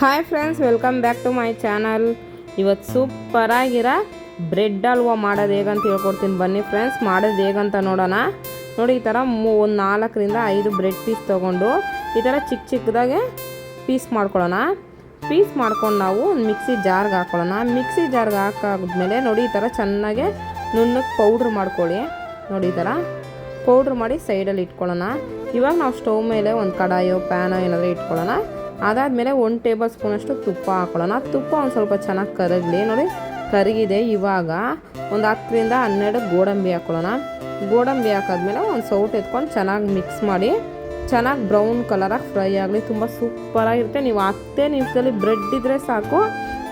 Hi friends welcome back to my channel ಇವತ್ತು ಸೂಪರಾಗಿರೋ bread halwa ಮಾಡೋದು ಹೇಗಂತ ಹೇಳ್ಕೊಡ್ತೀನಿ. ಬನ್ನಿ ಫ್ರೆಂಡ್ಸ್ ಮಾಡೋದು ಹೇಗಂತ ನೋಡೋಣ. ನೋಡಿ, ಈ ಥರ ಮೂ ಒಂದು ನಾಲ್ಕರಿಂದ ಐದು ಬ್ರೆಡ್ ಪೀಸ್ ತೊಗೊಂಡು ಈ ಥರ ಚಿಕ್ಕ ಚಿಕ್ಕದಾಗೆ ಪೀಸ್ ಮಾಡ್ಕೊಳ್ಳೋಣ. ಪೀಸ್ ಮಾಡ್ಕೊಂಡು ನಾವು ಒಂದು ಮಿಕ್ಸಿ ಜಾರ್ಗೆ ಹಾಕ್ಕೊಳ್ಳೋಣ ಮಿಕ್ಸಿ ಜಾರ್ಗೆ ಹಾಕಾದ್ಮೇಲೆ ನೋಡಿ, ಈ ಥರ ಚೆನ್ನಾಗೆ ನುಣ್ಣಗೆ ಪೌಡ್ರ್ ಮಾಡ್ಕೊಳ್ಳಿ. ನೋಡಿ, ಈ ಥರ ಪೌಡ್ರ್ ಮಾಡಿ ಸೈಡಲ್ಲಿ ಇಟ್ಕೊಳ್ಳೋಣ. ಇವಾಗ ನಾವು ಸ್ಟವ್ ಮೇಲೆ ಒಂದು ಕಡಾಯೋ ಪ್ಯಾನೋ ಏನಾದರೂ ಇಟ್ಕೊಳ್ಳೋಣ. ಅದಾದಮೇಲೆ ಒಂದು ಟೇಬಲ್ ಸ್ಪೂನಷ್ಟು ತುಪ್ಪ ಹಾಕೊಳ್ಳೋಣ. ತುಪ್ಪ ಒಂದು ಸ್ವಲ್ಪ ಚೆನ್ನಾಗಿ ಕರಗಲಿ. ನೋಡಿ, ಕರಗಿದೆ ಇವಾಗ. ಒಂದು ಹತ್ತರಿಂದ ಹನ್ನೆರಡು ಗೋಡಂಬಿ ಹಾಕೊಳ್ಳೋಣ. ಗೋಡಂಬಿ ಹಾಕಾದ್ಮೇಲೆ ಒಂದು ಸೌಟ್ ಎತ್ಕೊಂಡು ಚೆನ್ನಾಗಿ ಮಿಕ್ಸ್ ಮಾಡಿ, ಚೆನ್ನಾಗಿ ಬ್ರೌನ್ ಕಲರಾಗಿ ಫ್ರೈ ಆಗಲಿ. ತುಂಬ ಸೂಪರಾಗಿರುತ್ತೆ ನೀವು ಹತ್ತೇ ನಿಮಿಷದಲ್ಲಿ ಬ್ರೆಡ್ ಇದ್ದರೆ ಸಾಕು.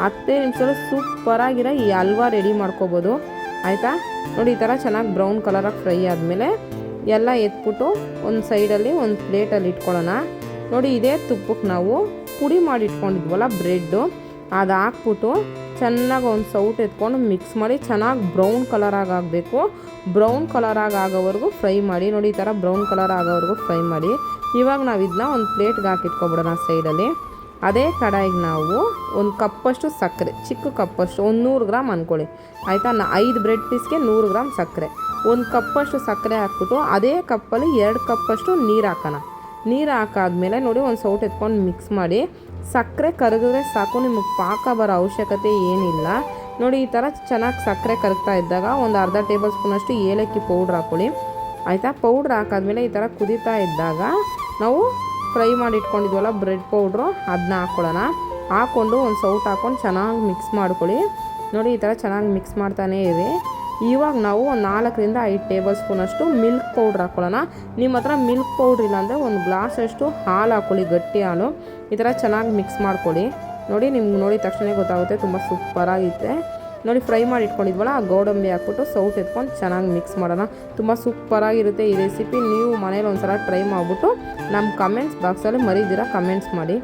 ಹತ್ತೇ ನಿಮಿಷದಲ್ಲಿ ಸೂಪರಾಗಿರೋ ಈ ಹಲ್ವಾ ರೆಡಿ ಮಾಡ್ಕೋಬೋದು. ಆಯಿತಾ? ನೋಡಿ, ಈ ಥರ ಚೆನ್ನಾಗಿ ಬ್ರೌನ್ ಕಲರಾಗಿ ಫ್ರೈ ಆದಮೇಲೆ ಎಲ್ಲ ಎತ್ಬಿಟ್ಟು ಒಂದು ಸೈಡಲ್ಲಿ ಒಂದು ಪ್ಲೇಟಲ್ಲಿ ಇಟ್ಕೊಳ್ಳೋಣ. ನೋಡಿ ಇದೇ ತುಪ್ಪಕ್ಕೆ ನಾವು ಪುಡಿ ಮಾಡಿ ಇಟ್ಕೊಂಡಿದ್ವಲ್ಲ ಬ್ರೆಡ್ಡು ಅದು ಹಾಕ್ಬಿಟ್ಟು ಚೆನ್ನಾಗಿ ಒಂದು ಸೌಟ್ ಎತ್ಕೊಂಡು ಮಿಕ್ಸ್ ಮಾಡಿ ಚೆನ್ನಾಗಿ ಬ್ರೌನ್ ಕಲರಾಗಿ ಆಗಬೇಕು ಬ್ರೌನ್ ಕಲರಾಗಿ ಆಗೋವರೆಗೂ ಫ್ರೈ ಮಾಡಿ, ನೋಡಿ ಈ ಥರ ಬ್ರೌನ್ ಕಲರ್ ಆಗೋವರೆಗೂ ಫ್ರೈ ಮಾಡಿ. ಇವಾಗ ನಾವು ಇದನ್ನ ಒಂದು ಪ್ಲೇಟ್ಗೆ ಹಾಕಿಟ್ಕೊಬಿಡೋಣ ಸೈಡಲ್ಲಿ ಅದೇ ಕಡಾಯಿಗೆ ನಾವು ಒಂದು ಕಪ್ಪಷ್ಟು ಸಕ್ಕರೆ, ಚಿಕ್ಕ ಕಪ್ಪಷ್ಟು, ಒಂದು ನೂರು ಗ್ರಾಮ್ ಅಂದ್ಕೊಳ್ಳಿ ಆಯಿತಾ? ನಾ ಐದು ಬ್ರೆಡ್ ಪೀಸ್ಗೆ ನೂರು ಗ್ರಾಮ್ ಸಕ್ಕರೆ. ಒಂದು ಕಪ್ಪಷ್ಟು ಸಕ್ಕರೆ ಹಾಕ್ಬಿಟ್ಟು ಅದೇ ಕಪ್ಪಲ್ಲಿ ಎರಡು ಕಪ್ಪಷ್ಟು ನೀರು ಹಾಕೋಣ. ನೀರು ಹಾಕಾದ್ಮೇಲೆ ನೋಡಿ ಒಂದು ಸೌಟ್ ಎತ್ಕೊಂಡು ಮಿಕ್ಸ್ ಮಾಡಿ. ಸಕ್ಕರೆ ಕರಗಿದ್ರೆ ಸಾಕು, ನಿಮಗೆ ಪಾಕ ಬರೋ ಅವಶ್ಯಕತೆ ಏನಿಲ್ಲ. ನೋಡಿ, ಈ ಥರ ಚೆನ್ನಾಗಿ ಸಕ್ಕರೆ ಕರಗ್ತಾ ಇದ್ದಾಗ ಒಂದು ಅರ್ಧ ಟೇಬಲ್ ಸ್ಪೂನಷ್ಟು ಏಲಕ್ಕಿ ಪೌಡ್ರ್ ಹಾಕ್ಕೊಳ್ಳಿ ಆಯಿತಾ? ಪೌಡ್ರ್ ಹಾಕಾದ್ಮೇಲೆ ಈ ಥರ ಕುದೀತಾ ಇದ್ದಾಗ ನಾವು ಫ್ರೈ ಮಾಡಿ ಇಟ್ಕೊಂಡಿದ್ವಲ್ಲ ಬ್ರೆಡ್ ಪೌಡ್ರು ಅದನ್ನ ಹಾಕ್ಕೊಳ್ಳೋಣ ಹಾಕ್ಕೊಂಡು ಒಂದು ಸೌಟ್ ಹಾಕ್ಕೊಂಡು ಚೆನ್ನಾಗಿ ಮಿಕ್ಸ್ ಮಾಡ್ಕೊಳ್ಳಿ. ನೋಡಿ, ಈ ಥರ ಚೆನ್ನಾಗಿ ಮಿಕ್ಸ್ ಮಾಡ್ತಾನೇ ಇರಿ ಇವಾಗ ನಾವು ಒಂದು ನಾಲ್ಕರಿಂದ ಐದು ಟೇಬಲ್ ಸ್ಪೂನಷ್ಟು ಮಿಲ್ಕ್ ಪೌಡ್ರ್ ಹಾಕ್ಕೊಳ್ಳೋಣ ನಿಮ್ಮ ಹತ್ರ ಮಿಲ್ಕ್ ಪೌಡ್ರ್ ಇಲ್ಲಾಂದರೆ ಒಂದು ಗ್ಲಾಸಷ್ಟು ಹಾಲು ಹಾಕ್ಕೊಳ್ಳಿ ಗಟ್ಟಿ ಹಾಲು. ಈ ಥರ ಚೆನ್ನಾಗಿ ಮಿಕ್ಸ್ ಮಾಡ್ಕೊಳ್ಳಿ. ನೋಡಿ, ನಿಮ್ಗೆ ನೋಡಿದ ತಕ್ಷಣ ಗೊತ್ತಾಗುತ್ತೆ, ತುಂಬ ಸೂಪರಾಗಿತ್ತೆ ನೋಡಿ, ಫ್ರೈ ಮಾಡಿ ಇಟ್ಕೊಂಡಿದ್ವಲ್ಲ, ಆ ಗೋಡಂಬಿ ಹಾಕ್ಬಿಟ್ಟು ಸೌಟ್ ಎತ್ಕೊಂಡು ಚೆನ್ನಾಗಿ ಮಿಕ್ಸ್ ಮಾಡೋಣ. ತುಂಬ ಸೂಪರಾಗಿರುತ್ತೆ ಈ ರೆಸಿಪಿ ನೀವು ಮನೇಲಿ ಒಂದು ಸಲ ಟ್ರೈ ಮಾಡಿಬಿಟ್ಟು ನಮ್ಮ ಕಮೆಂಟ್ಸ್ ಬಾಕ್ಸಲ್ಲಿ ಮರಿದಿರ ಕಮೆಂಟ್ಸ್ ಮಾಡಿ.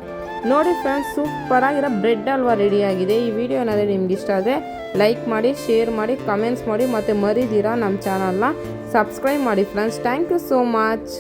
ನೋಡಿ ಫ್ರೆಂಡ್ಸ್ ಸೂಪರಾಗಿರೋ ಬ್ರೆಡ್ ಹಲ್ವಾ ರೆಡಿಯಾಗಿದೆ ಈ ವಿಡಿಯೋ ಏನಾದರೂ ನಿಮ್ಗೆ ಇಷ್ಟ ಆದರೆ ಲೈಕ್ ಮಾಡಿ ಶೇರ್ ಮಾಡಿ ಕಮೆಂಟ್ಸ್ ಮಾಡಿ, ಮತ್ತು ಮರಿದಿರ ನಮ್ಮ ಚಾನಲ್ನ ಸಬ್ಸ್ಕ್ರೈಬ್ ಮಾಡಿ friends thank you so much